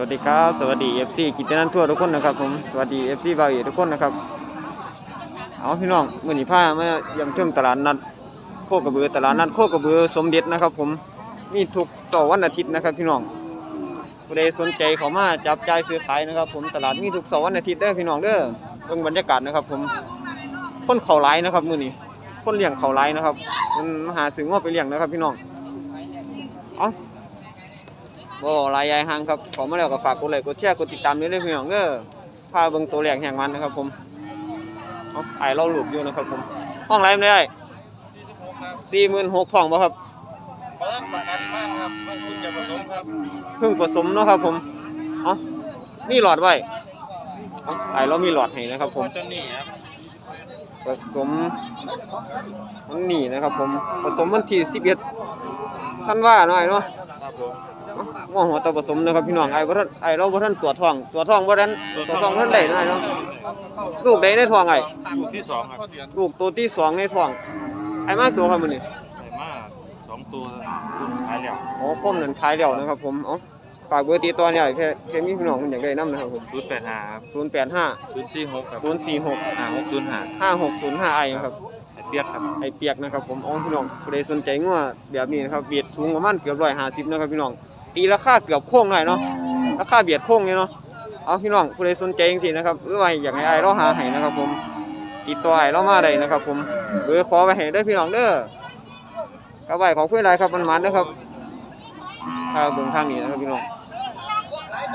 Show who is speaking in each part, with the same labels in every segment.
Speaker 1: วัสดีครับ สวัสดี FC กิจนันทั่วทุกคนนะครับผมสวัสดี FC บาวเอทุกคนนะครับเอาพี่น้องมื้อนี้ามาเยี่ยมตลาดนัดโคกระเบือตลาดนัดโคกระเบือสมเด็จนะครับ ผมมีทุกเสาร์วันอาทิตย์นะครับ พี่น้องผู้ใดสนใจเขามาจับจ่ายซื้อขายนะครับ ผมตลาดมีทุกเสาร์วันอาทิตย์เด้อพี่น้องเด้อเบิ่งบรรยากาศนะครับ ผมคนเขาหลายนะครับมื้อนี้คนเลี้ยงเขาหลายนะครับมันหาซื้อง้อไปเลี้ยงนะครับ พี่น้องเอ้า บ่หลายยายห่างครับขอมาแล้วก็ฝากกดไลค์กดแชร์กดติดตามด้วยเด้อพี่น้องเด้อพาเบิ่งตัวแรกแห่งมันนะครับผมเอาไอเราหลุดอยู่นะครับผม ห้องไรไม่ได้สี่หมื่นหกทองบ่ครับ
Speaker 2: เปิดประกันมากครับไม่คุณจะผสมครับ
Speaker 1: เพิ่งผสมเนาะครับผมเอามีหลอดไว้เอาไอเรามีหลอดให้นะครับผม
Speaker 2: ตัวนี้ครับ
Speaker 1: ผสมมันนี่นะครับผมผสมวันที่สิบเอ็ดท่านว่าหน่อยเนาะ
Speaker 2: ครับผม
Speaker 1: ว่าหัวตาผสมนะครับพี่น้องไอ้บ่ทันไอ้เราบ่ทันตรวจท้องตรวจท้องบ่ทันตรวจท้องบ่ทันได้หน่อยเนาะลูกใดในท้องไอ้
Speaker 2: ลูกที่สองครับ
Speaker 1: ลูกตัวที่สองในท้องไอ้มาตัวครับมื้อนี้
Speaker 2: ใหญ่มากสองตัวขายแล้ว
Speaker 1: อ๋อผมนั่นขายแล้วนะครับผมเอ้าฝากเบอร์ติดต่อเนี่ยแค่แค่มีพี่น้องเพิ่นอยากได้นํนะครับผม
Speaker 2: ศูนย์แปดห้าครับ
Speaker 1: 085
Speaker 2: ศูนย์สี่หกครับ
Speaker 1: 046
Speaker 2: ห้าหกศูนย์ห้า
Speaker 1: 5605ไอ้ครับ
Speaker 2: เปียกครับ
Speaker 1: ไอเปียกนะครับผมอ๋อพี่น้องผู้ใดสนใจงัวแบบนี้นะครับเบียดสูงประมาณเกือบ150นะครับพี่น้องตีราคาเกือบโค้งหน่อยเนาะราคาเบียดโค้งเลยเนาะเอาพี่น้องผู้ใดสนใจจริงๆนะครับหรือว่าอยากให้ไอเราหาให้นะครับผมติดต่อไอ้ายเรามาได้นะครับ ผมเบอร์ขอไว้ให้เด้พี่น้องเด้อกับไว้ของเพื่อนไรครับมันมันนะครับถ้าเบิ่งทางนี้นะครับพี่น้อง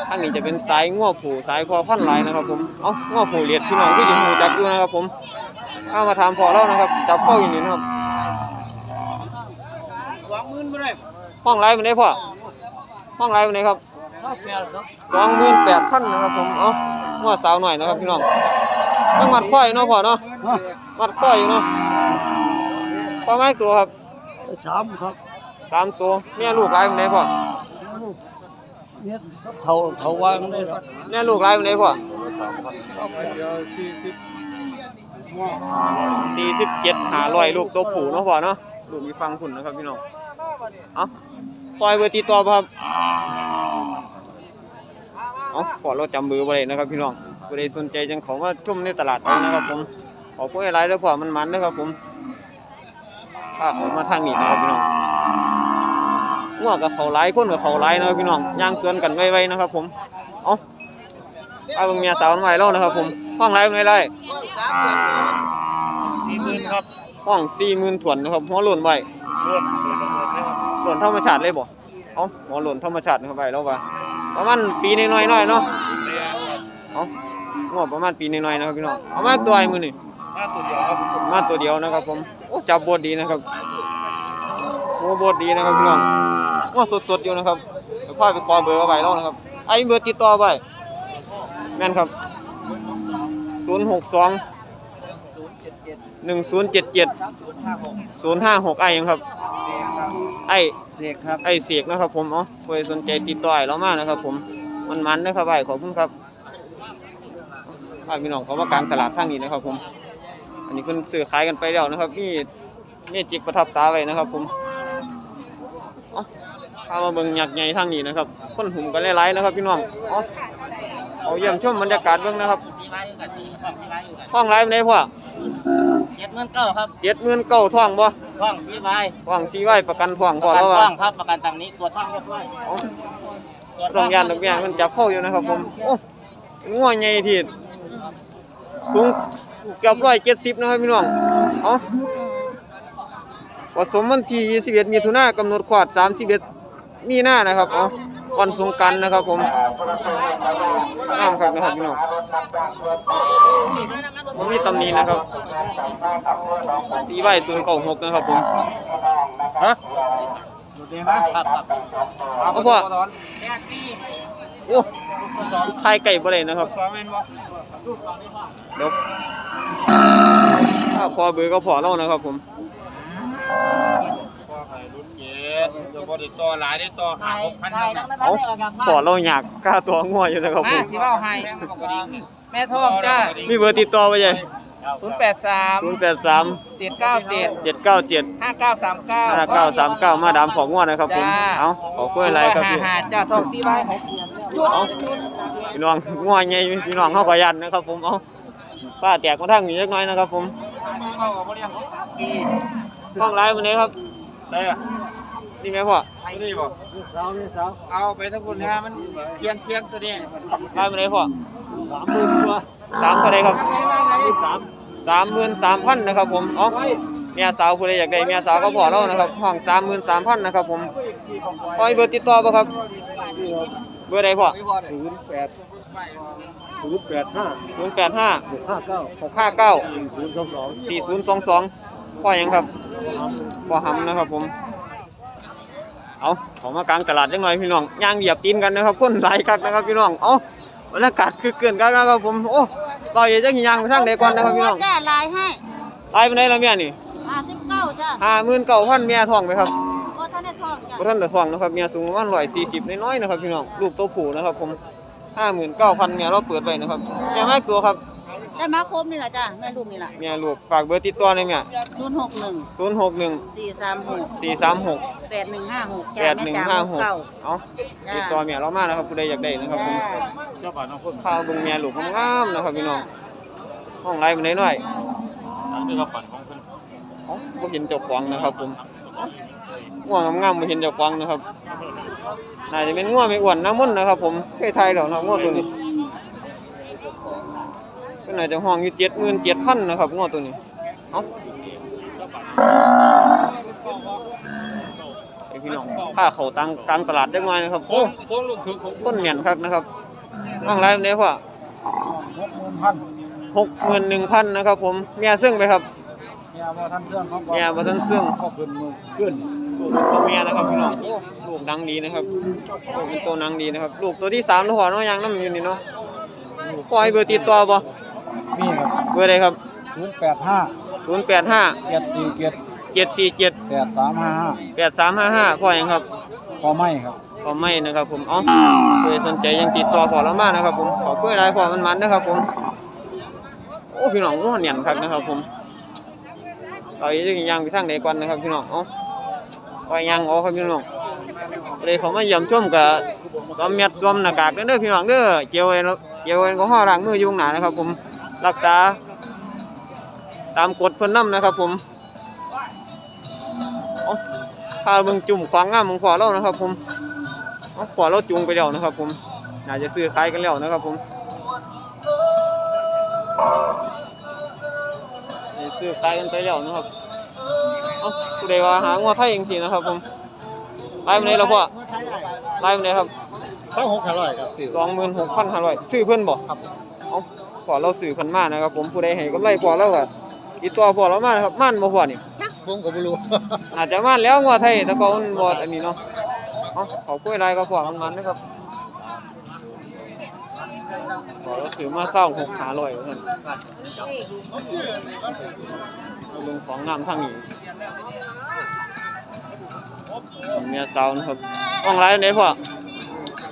Speaker 1: ทางนี้จะเป็นสายง้อผูสายคอพันลายนะครับผม เอาง้อผูเลียดพี่น้องที่จะหูจักอยู่นะครับผม เอามาถามพอเรานะครับ จับเข้าอยู่นี่นะครับ
Speaker 2: สองหมื่นไม่ได้
Speaker 1: ห้องไรวันนี้พ่อห้องไรวันนี้ครับ
Speaker 2: ข้าวเปียกครับ
Speaker 1: สองหมื่นแปดพันนะครับผมเอาหัวสาวหน่อยนะครับพี่น้องต้องมัดควายเนาะพ่อเนาะมัดควายอยู่เนาะพ่อไม้ตัวครับ
Speaker 2: สามครับ
Speaker 1: สามตัวแม่ลูกหลายเป็นไงพ่อ
Speaker 2: เนี่ยเท่าเท่าวางได้ครับ
Speaker 1: แม่ลูกหลายเป็นไงพ่อ
Speaker 2: สี่สิบ
Speaker 1: เจ็ดหาร้อยลูกตัวผูเนาะพ่อเนาะลูกมีฟังผุนนะครับพี่น้องเอาปล่อยเบอร์ติดต่อครับเอาขอเราจำเบอร์ไว้นะครับพี่น้องผู้ใดสนใจจังเขามาชมในตลาดไปนะครับผมขอพูดอะไรเด้อพ่อมันมันนะครับผมถ้าเขามาทางนี้นะครับพี่น้องง่วงกับเขาไล่คนกับเขาไล่นะครับพี่น้องย่างสวนกันไวๆนะครับผมเอาเอาเงเมียสาวนไว้แล้วนะครับผม ห้องไล่เป็นไงไล่
Speaker 2: สี่หมื่นครับ
Speaker 1: ห้องสี่หมื่นถวนนะครับหัวหล่นไว้
Speaker 2: รวดเลยครับ
Speaker 1: หล่นธรรมชาติเลยบ่เอาหัวหล่นธรรมชาตินะครับไว้แล้วว่าประมาณปีน้อยๆหน่อยเนาะ
Speaker 2: เรียนครับ
Speaker 1: เอางวประมาณปีน้อยๆนะครับพี่น้องเอามาตัวไอ้มือนี่
Speaker 2: ห้าตัวเดียวครับ
Speaker 1: มาตัวเดียวนะครับผมโอ้จับบดดีนะครับโอ้บดดีนะครับพี่น้องว่าสดๆอยู่นะครับเดี๋ยวพ่อไปขอเบอร์เอาไว้แล้วนะครับไอ้เบอร์ติดต่อไว้แม่นครับ ศูนย์หกสอง
Speaker 2: ศูนย์เจ็ดเจ็ด
Speaker 1: หนึ่งศูนย์เจ็ดเจ็ด
Speaker 2: ศูนย์ห้าหก
Speaker 1: ศูนย์ห้าหกไอ้ยังครับ
Speaker 2: เสกครับ
Speaker 1: ไอ้
Speaker 2: เสกครับ
Speaker 1: ไอ้เสกนะครับผมเอ๋อใครสนใจติดต่อไอ้เรามานะครับ ผมมันมันๆนะครับไอ้ขอบคุณครับฝากพี่น้องเขาว่ากลางตลาดทางนี้นะครับ ผม อันนี้เพิ่นซื้อขายกันไปแล้วนะครับนี่นี่จิกประทับตาไว้นะครับ ผมเอ๋อพามาเบิ่งหยักษ์ใหญ่ทางนี้นะครับคนหุ่มกันหลายๆนะครับ พี่น้องเอ๋อเอาเยี่ยมชมบรรยากาศเบิ่งนะครับ
Speaker 3: สีไว้อยู่กันสีช่องสีไว้อยู่กัน
Speaker 1: ห้องไรเป็นไงพ่อ
Speaker 3: เจ็ดหมื่นเก้าครับ
Speaker 1: เจ็ดหมื่นเก้าท่องบ่
Speaker 3: ช่องสีไว้
Speaker 1: ท่องสีไว้ประกันท่อง
Speaker 3: ป
Speaker 1: พ่อ
Speaker 3: ระกั
Speaker 1: แล้ว
Speaker 3: น
Speaker 1: ว่า
Speaker 3: ช่องครับประกันตามนี้ตรวจช่องเรียบร้อย
Speaker 1: เอ๋อ
Speaker 3: ตรวจ
Speaker 1: ต้องยานดอกเบี้ยมันจับเข้าอยู่นะครับผมโอ้งัวใหญ่ที่สูงเกือบร้อยเจ็ดสิบนะครับพี่น้องเอาผสมวันที่ยี่สิบเอ็ดมีทุนากำหนดขวาดสามสิบเอ็ดมีหน้านะครับเอา วันสงกรารนะครับผมงามครับนะครับพี่น้องมันมีตำหนินะครับสีใบศูนย์เก้าหกนะครับผมฮะ
Speaker 3: ครับครับ
Speaker 1: เอาพ่อโอ้ทายไก่บ่ได้นะครับเดี๋ยวถ้าพอเบอร์ก็พอแล้วนะครับผม
Speaker 2: ดเดี๋ยวพอได้ต่อหลายได้ต่อห้า
Speaker 3: ไทย
Speaker 2: หกพัน
Speaker 3: ไทย
Speaker 2: นะ
Speaker 3: ตั้งแต่
Speaker 1: เอา
Speaker 3: บ้านไม่ออกจากบ้าน
Speaker 1: พอเราอยากกล้าตัวง่วอยู่นะครับผ
Speaker 3: มามสิเว้าให้
Speaker 2: แม่งมันก็ดีขึ้น
Speaker 3: แม่ทองจ้า
Speaker 1: มีเบอร์ติดต่อไว้ยัง
Speaker 3: ศูนย์แปดสาม
Speaker 1: ศูนย์แปดสาม
Speaker 3: เจ็ดเก้าเจ็ด
Speaker 1: เจ็ดเก้าเจ็ด
Speaker 3: ห้าเก้าสามเก้า
Speaker 1: ห้าเก้าสามเก้ามาดามของงวดนะครับผม
Speaker 3: จ้า
Speaker 1: เอาขอกล้วยอะไรครับพี่
Speaker 3: หาจ้าทองสี่ใบหกจุด
Speaker 1: เอาพี่น้องงวดไงพี่น้องเขาก็ยันนะครับผมเอาป้าแตกมาทั้งนี้เล็กน้อยนะครับผม
Speaker 3: เข้ากับเรียงเขาสามปี
Speaker 1: ห้องไลฟ์วันนี้ครับ
Speaker 3: ได้อะ
Speaker 1: นี่ไหมพ่อ
Speaker 3: นี่บอก
Speaker 2: สาวนี่สาว
Speaker 3: เอาไปทั้งคนนะมันเพียงเพียงตัวนี้
Speaker 1: ไลฟ์วันนี้พ่อ
Speaker 2: สามหมื่นกว่า
Speaker 1: สามเท่าไรครับ
Speaker 2: สาม
Speaker 1: สามหมื่นสามพันนะครับ ผมเอ๋อเมียสาวผู้ใดอยากได้เมียสาวก็พอแล้วนะครับห้องสามหมื่นสามพันนะครับ ผมพอมีเบอร์ติดต่อป่ะครับ เบอร์ใดพ่อ
Speaker 2: ศูนย์แปดศูนย์แปดห้า
Speaker 1: ศูนย์แปดห้า
Speaker 2: หกห้าเก้า
Speaker 1: หกห้าเก้า
Speaker 2: ศูนย์สองสอง
Speaker 1: สี่ศูนย์สองสองพ่อหยังครับพ่อหำนะครับผม เอาเขอมากลางตลาดจังหน่อยพี่น้องย่างเหยียบตีนกันนะครับคนหลายคักนะครับพี่น้องเอาบรรยากาศคือเกินกันนะครับผมโอ้เราอย่าจะหิยางไปทางใดก่อนนะครับพี่น้อง
Speaker 4: จ้าลายให้
Speaker 1: ตายไปไหนแล้วเมียนี่
Speaker 4: ห้าสิบเก้าจ้า
Speaker 1: ห้าหมื่นเก้าพันเมียท้องไปครับ
Speaker 4: ก็ท่านได้ทองจ้า
Speaker 1: บ่ท่านแต่ท้องนะครับเมียสูงประมาณร้อยสี่สิบน้อยๆนะครับพี่น้องลูกตัวผู้นะครับผมห้าหมื่นเก้าพันเมียเราเปิดไปนะครับเมียไม่ตัวครับ
Speaker 4: ได้มาครบนี่แหละจ้าแม่ลูกนี่แหละ
Speaker 1: เมียลูกฝากเบอร์ติดต่อเลยเมีย
Speaker 4: ศูนย์หกหนึ่ง
Speaker 1: ศูนย์หกหนึ่ง
Speaker 4: สี่สามหก
Speaker 1: สี่สามหก
Speaker 4: แปดหนึ่งห้าหก
Speaker 1: แปดหนึ่งห้าหก
Speaker 4: เก้า
Speaker 1: เอาติดต่อเมียเรามานะครับผู้ใดอยากได้นะครับผม
Speaker 3: เจ้าบ้านน้องคน
Speaker 1: พาเบิ่งเมียลูกงามๆนะครับพี่น้องห้องไรมันน้อย
Speaker 3: นี่ก็ปั่นของคน
Speaker 1: ๆเอ้าบ่เห็นเจ้าของนะครับผมง่วงงามๆบ่เห็นเจ้าของนะครับน่าจะเป็นง่วงไม่อ้วนน้ำมันต์นะครับ ผมเคยไทยแล้วนะครับง่วง ตัวนี้ก็น่าจะห้องอยู่77,000นะครับง่วงตัวนี้เอ้าไอ้พี่น้องพาเขาตังกลางตลาดได้ไหมนะครับโอ้
Speaker 3: คนลูกคือของ
Speaker 1: ต้นเหมียนครับนะครับห้องไรมันได้พ่อ
Speaker 2: หกหมื่นพัน
Speaker 1: หกหมื่นหนึ่งพันนะครับ ผมเมียซึ่งไปครับ
Speaker 2: เมียบ่ทันเครื่องเขาก็
Speaker 1: เมียบ่ทันซึ่ง
Speaker 2: ก็ขึ้นมือขึ้น
Speaker 1: ลูกเป็นตัวเมียนะครับพี่น้องโอ้ลูกดังดีนะครับลูกเป็นตัวนังดีนะครับ ลูกตัวที่สามแล้วหัวเนาะยังน้ำอยู่นี่เนาะปล่อยเบอร์ติดต่อบ่
Speaker 2: มีครับ
Speaker 1: เบอร์ใดครับ
Speaker 2: ศูนย์แปดห้า
Speaker 1: ศูนย์แปดห้า
Speaker 2: เจ็ดสี่เจ็ด
Speaker 1: เจ็ดสี่เจ็ด
Speaker 2: แปดสามห้าห้า
Speaker 1: แปดสามห้าห้าพ่อยังครับ
Speaker 2: ก็ไม่ครับ
Speaker 1: พ่อไม่นะครับผม เอ๋อเพื่อสนใจยังติดต่อพอเรามานะครับผมขอเพื่ออะไรพอมันมันนะครับผม โอ้พี่น้องง้อเหนียนครับนะครับผมต่อยยังยังไปทางใดก่อนนะครับพี่น้องเอ๋อปล่อยยังอ๋อครับพี่น้องเลยเขามาเยี่ยมชมกับสวมเม็ดสวมหน้ากากเด้อพี่น้องเด้อเจียวเองเจียวเองก็ห่อล้างมืออยุ่ข้างหนานะครับผม รักษา ตามกฎเพิ่นนํนะครับ ผมเอาพาเบิ่งจุ่มควางงามของพ่อเรานะครับ ผมเอาพ่อเราจุงไปแล้วนะครับ ผมน่าจะซื้อขายกันแล้วนะครับ ผมนี่ซื้อขายกันไปแล้วนะครับเอาผู้ใดว่าหางัวไทยจังซี่นะครับ ผมไปมื้อนี้แล้วพ่อไล่มันเลยครับ
Speaker 2: สองหกห้าร้อยครับสิ
Speaker 1: สองหมื่นหกพันห้าร้อยซื้อเพื่อนบอกครับเอา พอเราซื้อเพิ่นมานะครับ ผมผู้ใดให้กำไรพอเราก็ติดต่อพอเรามานะครับม่านบ่พอนี่
Speaker 2: ผมก็ไม่รู้
Speaker 1: อาจจะม่านแล้วงัวไทยแต่ก็มันบ่อันนี้เนาะเอาขอกล้วยลายก็พอมันมันนะครับพอเราซื้อมาเศร้าหกห้าร้อยว่าซั่นเอาเบิ่งของงามทางนี้เมียสาวนะครับห้องไรอันไหนพ่อ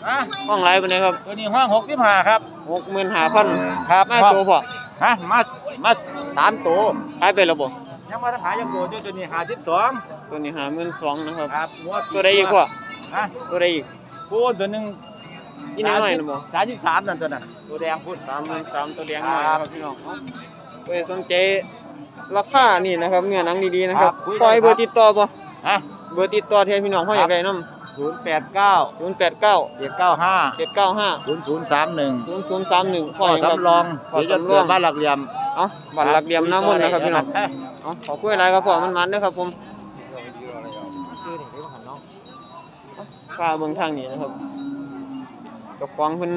Speaker 3: อะ
Speaker 1: ห้องไรอันไหนครับ
Speaker 3: ตัวนี้ห้องหกสิบห้าครับ
Speaker 1: หกหมื่นห้าพัน
Speaker 3: ครับ
Speaker 1: มาตัวพอ
Speaker 3: ฮะมามาสามตัว
Speaker 1: ขายไปแล้วบ่
Speaker 3: ยังมาทหารยังตัวตัวนี้หาสิบสอง
Speaker 1: ตัวนี้ห้าหมื่นสองนะครับ
Speaker 3: ครับหัว
Speaker 1: ตัวใดอีกพ่อ
Speaker 3: ฮะ
Speaker 1: ตัวใดอีก
Speaker 3: พูดตัวหนึ่ง
Speaker 1: นี่น้อยๆนะบ่
Speaker 3: สามสิบสามนั่นตัวน่ะตัวแดงพูด
Speaker 1: สามหมื่นสามตัวเลี้ยงน้อย
Speaker 3: ค
Speaker 1: นะ
Speaker 3: รับ
Speaker 1: ครับพี่น้องเอ้ยสนใจราคานี่นะครับเนื้อหนังดีๆนะครับ
Speaker 3: ครับคุยได้
Speaker 1: ปล่อยเบอร์ติดต่อบ่
Speaker 3: ฮะ
Speaker 1: เบอร์ติดต่อที่ให้พี่น้องเขาอยากได้นำ
Speaker 3: ศูนย์แปดเก้า
Speaker 1: ศูนย์แปดเก้า
Speaker 3: เจ็ดเก้าห้า
Speaker 1: เจ็ดเก้าห้า
Speaker 3: ศูนย์ศูนย์สามหนึ่ง
Speaker 1: ศูนย์ศูนย์สามหนึ่ง
Speaker 3: พ่อสำรอง
Speaker 1: พ่อ
Speaker 3: เดี๋ยวจะ
Speaker 1: สำร
Speaker 3: เกิ
Speaker 1: อ
Speaker 3: ด
Speaker 1: ง
Speaker 3: บ้านหลักเหลี่ยม
Speaker 1: เอ้าบัตรหลักเหลี่ยมน้ำมันต์นะครับพี่น้อง
Speaker 3: เอ้ย
Speaker 1: เอ้าขอคุยอะไรกับพ่อมันมันๆนะครับผมข้าเบิ่งทางนี้นะครับเจ้าของเพิ่น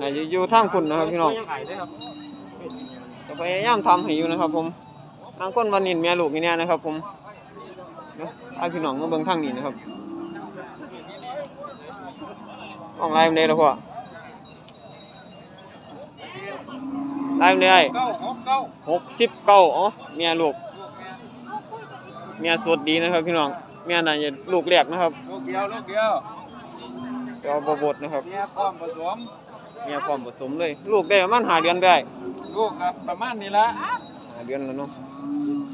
Speaker 1: น่าจะอยู่ทางพุ่นนะครับพี่น้องจะพยายามทำให้อยู่นะครับ ผมบางคนวันนินแม่ลูกนี่เนี่ยนะครับ ผมเนาะให้พี่น้องมาเบิ่งทางนี้นะครับ ออกไลน์มันได้แล้วพ่อไลน์มันได้
Speaker 3: เก้าหกเก้า
Speaker 1: หกสิบเก้าอ๋อเมียลูก เมียสดดีนะครับพี่น้อง เมียน่าจะลูกแรกนะครับ
Speaker 3: ลูกเดียวลูกเดียว
Speaker 1: เดี๋ยวบบบดนะครับ
Speaker 3: เมียพร้อมผสม
Speaker 1: เมียพร้อมผสมเลย ลูกได้ประมาณหาเดือนได้
Speaker 3: คลูกครับประมาณนี้ละ
Speaker 1: ห้าเดือนแล้วเนาะ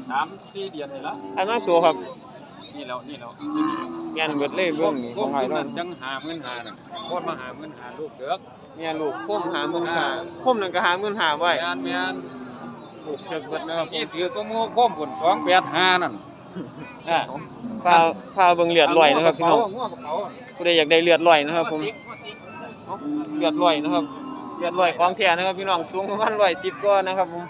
Speaker 3: สามสี่เดือนนี่ละ
Speaker 1: ไอ้มากตัวครับ
Speaker 3: นี่แล้วนี่แล้ว
Speaker 1: แกนเบิดเลยเบื้องนี้ของไอ้
Speaker 3: ไอ้
Speaker 1: ร้อ
Speaker 3: นั่
Speaker 1: น
Speaker 3: นจังหาเงินหาน่ะโคตรมาหาเงินหาลูกเด้อ
Speaker 1: เนี่ยลูกพ่มหาหมื่นหาพ่มหนึ่งก็หาหมื่นหาไว้
Speaker 3: แม่นแม่น
Speaker 1: ลูกเชิกเบิดนะครับ
Speaker 3: นี่ถือก็มูโคมผลสองแปดห้านั่นอะ
Speaker 1: พาพาเบิ่งเลือดลอยนะครับพี่น้อง
Speaker 3: งัวกระเป๋า
Speaker 1: ผู้ใดอยากได้เลือดลอยนะครับผมเลือดลอยนะครับเลือดลอยของแท้นะครับพี่น้องสูงประมาณ110ก็นะครับผม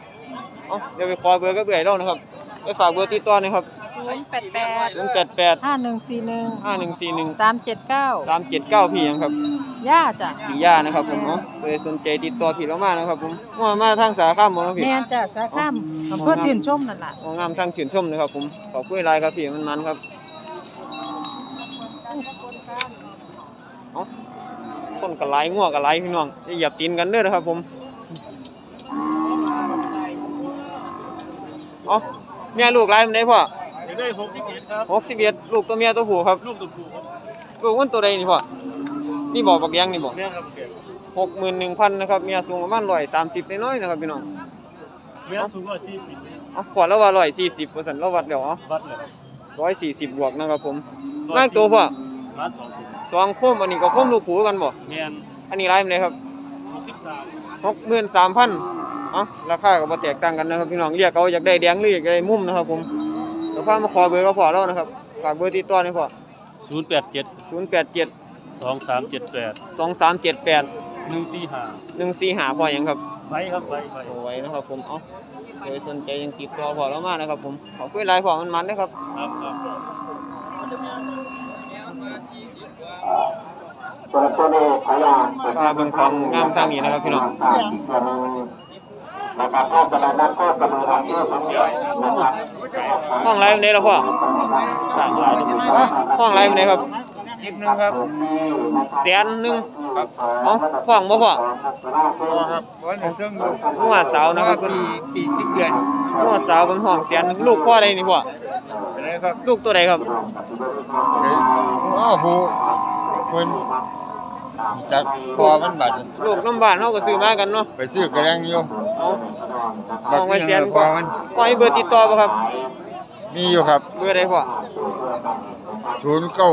Speaker 1: เอ้าเดี๋ยวไปขอเบอร์ก็เบื่อยแล้วนะครับไปฝากเบอร์ติดต่อหนะครับ
Speaker 4: ศูนย์แปดแปด
Speaker 1: 088
Speaker 4: ห้าหนึ่งสี่หนึ่ง
Speaker 1: 5141
Speaker 4: สามเจ็ดเก้า
Speaker 1: 379พี่หยังครับ
Speaker 4: ย่าจ้ะ
Speaker 1: พี่ย่านะครับผมเนาะใครสนใจติดต่อพี่เรามานะครับผมว่ามาทางสาขาหมดแล้วพี่
Speaker 4: แม่นจ้ะสาขามอำเภอชื่นชมนั่นล่ะ
Speaker 1: งงามทางชื่นชมนะครับผมขอบคุณหลายครับพี่มันมันๆครับเอ้าต้นกระไลงัวกระไลพี่น้องอย่าเหยียบตีนกันเด้อนะครับผมเอ้าเมียลูกไล่มันได้พ่อ
Speaker 2: ได้หกสิบเอ็ดครับ
Speaker 1: หกสิบเอ็ดลูกตัวเมียตัวผู้ครับ
Speaker 2: ลูกตัวผู้ครับ
Speaker 1: ลูกมันตัวใดนี่พ่อนี่บอกบักยังนี่บอก
Speaker 2: แม่ครับเก็บ
Speaker 1: หกหมื่นหนึ่งพันนะครับเมียสูงประมาณร้อยสามสิบน้อยๆนะครับพี่น้อง
Speaker 2: แม่สูงกว่าสี่สิบ
Speaker 1: เอาขวดแล้วว่าร้อยสี่สิบเปอร์เซ็นต์เราวัดเดี๋ยวเอา
Speaker 2: วัดเลยครับ
Speaker 1: ร้อยสี่สิบบวกนะครับผมมากตัวพ่อ
Speaker 2: ร้านสองตัว
Speaker 1: สองโคมอันนี้ก็โคมลูกผูกันบ่
Speaker 2: แม่น
Speaker 1: อันนี้รายมันเลยครับ
Speaker 2: หกสิบสาม
Speaker 1: หกหมื่นสามพันเอ้าราคาก็บ่แตกต่างกันนะครับพี่น้องเรียกเอาอยากได้แดงหรืออยากได้มุมนะครับผมเดี๋ยวพามาขอเบอร์ก็พอแล้วนะครับฝากเบอร์ติดต่อหนี่อยพ่อ
Speaker 2: ศูนย์แปดเจ็ด
Speaker 1: ศูนย์แปดเจ็ด
Speaker 2: สองสามเจ็ดแปด
Speaker 1: สองสามเจ็ดแปด
Speaker 2: หนึ่งสี่ห้า
Speaker 1: หนึ่งสี่หาพ่อหยังครับ
Speaker 2: ไปครับไปไป
Speaker 1: โอ้ไว้นะครับผมเอ้าเคยสนใจยังติดต่อพอแล้วมานะครับผมขอคุยไลน์พอมันมันๆนะครับ
Speaker 2: ครับครับ
Speaker 1: พาเบิ่งของงามทางนี้นะครับพี่น้อง
Speaker 5: นะครับก็กระดานนั้นก็กระดานที่สองเดียวนะครับ
Speaker 1: ห้องไลน์มันไหนล่ะพ่อ
Speaker 2: สร้างหลาย
Speaker 1: ห้องไลน์มันไหนครับ
Speaker 3: นิดนึงครับ
Speaker 1: แสนหนึ่งเอ้าห้องบ่พ่อ
Speaker 3: ครับร้อยหนึ่งเครื่องอยู่
Speaker 1: งัวสาวนะครับเพิ่น
Speaker 3: ปีสิบเดือน
Speaker 1: งัวสาวเพิ่นห้องแสนลูกพ่อใดนี่พ่อ
Speaker 3: อะไรครับ
Speaker 1: ลูกตัวใดครับ
Speaker 3: อ้าวผู้คน จากพอมันบาด
Speaker 1: ลูกน้ำบ้านเฮาก็ซื้อมากันเนาะ
Speaker 3: ไปซื้อกระแรงอยู่
Speaker 1: เอาห้องไว้แสน
Speaker 3: พ
Speaker 1: พ่
Speaker 3: อ
Speaker 1: อ
Speaker 3: มัน
Speaker 1: พ่อให้เบอร์ติดต่อบ่ครับ
Speaker 3: มีอยู่ครับ
Speaker 1: เบอร์ใดพ่อ
Speaker 3: ศูนย์เก้า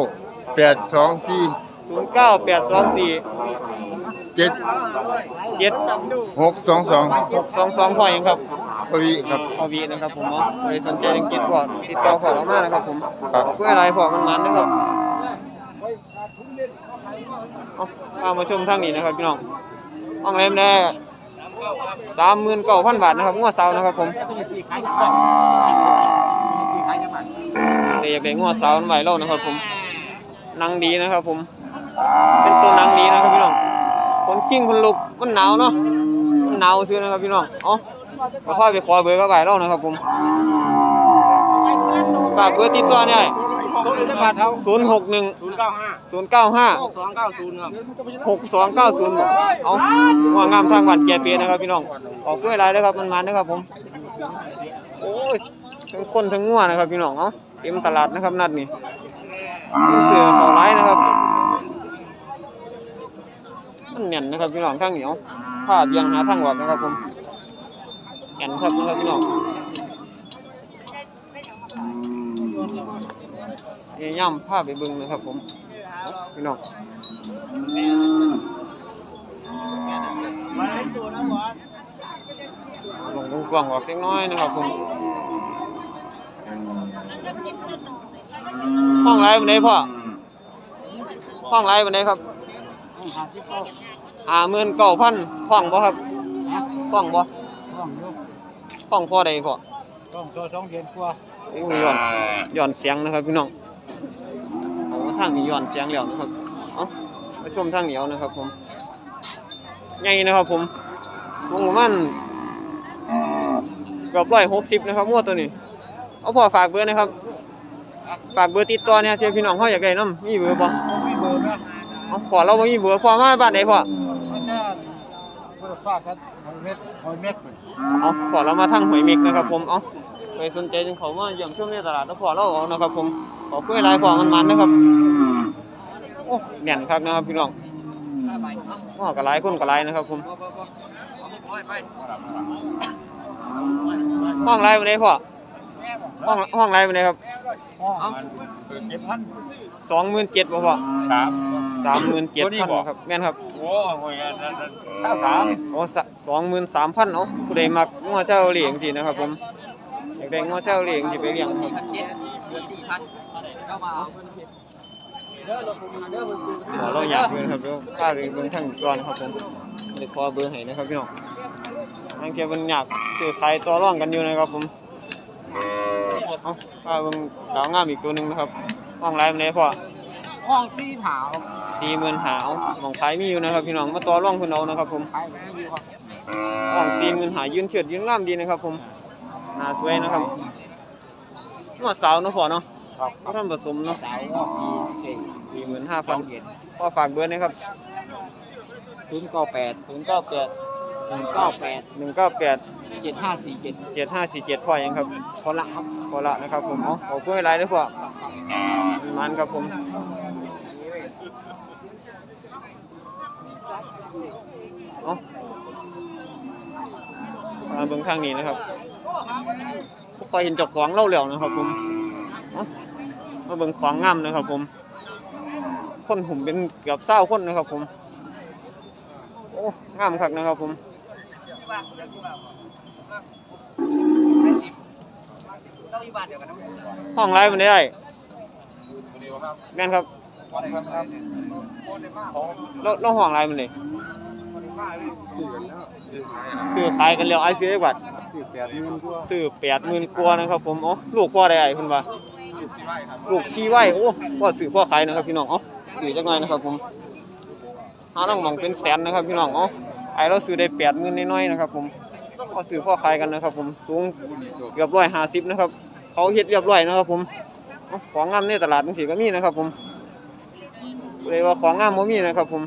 Speaker 3: แปดสองสี่
Speaker 1: 09824
Speaker 3: เจ็ด
Speaker 1: 7
Speaker 3: หกสองสอง
Speaker 1: 622พ่อหยังครับ
Speaker 3: พอดีครับ
Speaker 1: พ่อวีนะครับผมเนาะใครสนใจเรื่องกินพ่อติดต่อพ่อเรามานะครับผม
Speaker 3: ครับ
Speaker 1: ขอบคุณหลายพ่อมันมันๆนะครับ เอาเอามาชมทางนี้นะครับพี่น้องห้องแรมแน่39,000บาทนะครับงัวสาวนะครับผมเดี๋ยวอยากได้งัวสาวมันไหวแล้วนะครับผมนังดีนะครับผม เป็นตัวนังดีนะครับพี่น้องคนขิ้งคนลุกมันหนาวเนาะมันหนาวซื้อนะครับพี่น้องเอ๋อมาพ่อไปขอเบอร์ก็ไหวแล้วนะครับผมฝากเบอร์ติดต่อเนี่ย
Speaker 2: ตัวนี้จะบาทเท่า
Speaker 1: ศูนย์หกหนึ่ง
Speaker 2: ศูนย์เก้าห้า
Speaker 1: ศูนย์เก้าห้า
Speaker 2: สองเก้าศูนย์ครับ
Speaker 1: หกสองเก้าศูนย์เอาว่างามทางวันเกียร์เปียนะครับพี่น้องออกด้วยลายเลยครับมันมันนะครับผมโอ้ยทั้งคนทั้งงัวนะครับพี่น้องเนาะเต็มตลาดนะครับนัดนี่เป็นเสือเขาไร้นะครับมันเนียนนะครับพี่น้องทางเหนียวผ้าเบียงหาทางออกนะครับผมแอนครับนะครับพี่น้อง เอ้ยย่ำผ้าไปเบึงนะครับ ผมพี่น้องลงกว้างๆออกเล็กน้อยนะครับผมห้องไรวันไหนพ่อห้องไรวันไหนครับห้าหมื่นเก้าพันห้องบ่ครับห้องบ่ห้องพ่อใดพ่อ
Speaker 2: ต้องตัวสองเดือนกว่า
Speaker 1: โอ้ยย้อนย้อนเสียงนะครับพี่น้องเอา ทางนี้ย้อนเสียงแล้วนะครับเอามาชมทางเหนียวนะครับ ผมใหญ่นะครับ ผมวงประมันเกือบร้อยหกสิบนะครับงวดตัวนี้ เอาพอฝากเบอร์นะครับ ฝากเบอร์ติดต่อเนี่ยเที่พี่น้องเขาอยากได้น้ำมีเบอร์บ่
Speaker 2: มีเบอร์นะ
Speaker 1: เอาพอเราบ่มีเบอร์พอมาบ้านไหนพอ
Speaker 2: อาจารย์บริษัทครับหอยเม็ดหอยเม็ด
Speaker 1: เอาพอเรามาทางหอยเมิกนะครับ ผมเอา ไปสนใจจึงเขามาเยี่ยมชมในตลาดแล้วพอเราเอานะครับผมขอคุยหลายพอมันมันๆนะครับโอ้แน่นครับนะครับพี่น้องอ๋อก็หลายคนก็หลายนะครับผมห้องไรวันนี้พ่อห้องห้องไรวันนี้ครับ
Speaker 2: ห้องมันเปิดเจ็ดพัน
Speaker 1: สองหมื่นเจ็ดบ่พ่อ
Speaker 2: สาม
Speaker 1: สามหมื่นเจ็ด
Speaker 2: ตัวนี้
Speaker 1: พัน
Speaker 2: บ่
Speaker 1: ครับแม่นครับ
Speaker 2: โอ้โหอันนั้นข้าวสาม
Speaker 1: โอ้สองหมื่นสามพันเนาะผู้ใดมักงัวเจ้าเหลียงสินะครับผม อยากได้งัวเจ้าเหลียงสิไปเลี้ยงครับขอเราอยากเบิ่งครับเดี๋ยวพาไปเบิ่งทางก่อนครับผมเดี๋ยวขอเบอร์ให้นะครับพี่น้องทางเทียบเบิ่งอยากซื้อขายต่อรองกันอยู่นะครับผมเอาพาเบิ่งสาวงามอีกตัวหนึงนะครับห้องไรมันได้พ่อ
Speaker 4: ห้องซีขาว
Speaker 1: สี่หมื่นหาหมองขายมีอยู่นะครับพี่น้องมาต่อร่องคุณเอานะครับผม
Speaker 4: ขายไม่อยู่ครับ
Speaker 1: ห้องสี่หมื่นหายืนเฉิดยืนงามดีนะครับผม หน้าสวยนะครับหัวสาวเนาะพ่อเนาะ
Speaker 2: ครับ
Speaker 1: ก็ท่านผสมเนาะ
Speaker 2: สาวก็มีเก่ง
Speaker 1: สี่หมื่นห้าพัน
Speaker 2: เย็น
Speaker 1: พ่อฝากเบอร์นะครับ
Speaker 2: ศูนย์เก้าแปด
Speaker 1: ศูนย์เก้าแปด
Speaker 2: หนึ่งเก้าแปด
Speaker 1: หนึ่งเก้าแปด
Speaker 2: เจ็ดห้าสี่เจ็ด
Speaker 1: เจ็ดห้าสี่เจ็ดพ่อยังครับ
Speaker 2: พอละครับ
Speaker 1: พอละนะครับผมเอาขอบคุณหลายๆด้วยพ่อมันครับผมเอามาเบิ่งทางนี้นะครับ พอเห็นเจ้าของเล่าแล้วนะครับ ผมเอามาเบิ่งของงามนะครับ ผม คนผมเป็นเกือบเศร้าคนนะครับ ผม โอ้งามคักนะครับ ผมห้องไรมันได้แม่นครับแล้วแล้วห้องไรมันเลยซื้อขายกันแล้วไอซื้อได้กว่า
Speaker 2: สี่แปดหมื่นกว่า
Speaker 1: ซื้อแปดหมื่นกว่านะครับผมอ๋อลูกพ่อได้ไอ้คุณว่าลูกชีไว้โอ้พ่อซื้อพ่อขายนะครับพี่น้องอ๋อซื้อจักหน่อยนะครับผมหาต้องมองเป็นแสนนะครับพี่น้องอ๋อไอ้เราซื้อได้แปดหมื่นน้อยๆนะครับผมพ่อซื้อพ่อขายกันนะครับ ผมสูงเกือบร้อยห้าสิบนะครับ เขาเฮ็ดเรียบร้อยนะครับผมเอ้าของงามในตลาดจังซี่ก็มีนะครับผมเลยว่าของงามบ่มีนะครับผม